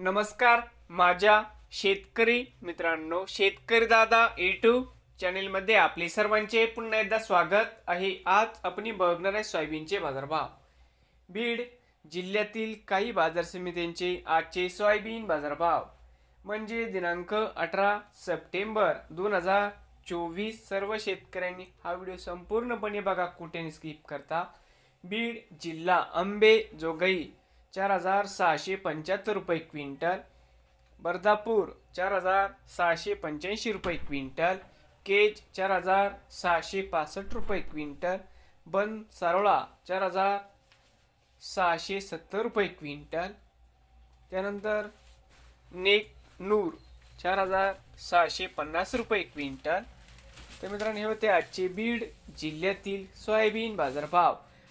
नमस्कार माझ्या शेतकरी मित्रांनो शेतकरी दादा यूट्यूब चॅनेलमध्ये आपले सर्वांचे पुन्हा एकदा स्वागत आहे. आज आपण बघणार आहे सोयाबीनचे बाजारभाव. बीड जिल्ह्यातील काही बाजार समित्यांचे आजचे सोयाबीन बाजारभाव. म्हणजे दिनांक अठरा सप्टेंबर दोन हजार चोवीस सर्व शेतकऱ्यांनी हा व्हिडिओ संपूर्णपणे बघा कुठे स्किप करता. बीड जिल्हा अंबे जोगई चार हजार सहाशे पंच्याहत्तर रुपये क्विंटल. बर्दापूर चार हजार सहाशे पंच्याऐंशी रुपये क्विंटल. केज चार हजार सहाशे पासष्ट रुपये क्विंटल. बन सारोळा चार हजार सहाशे सत्तर रुपये क्विंटल. त्यानंतर नेक नूर चार हजार सहाशे पन्नास रुपये क्विंटल. तर मित्रांनो हे होते आजचे बीड जिल्ह्यातील सोयाबीन बाजारभाव.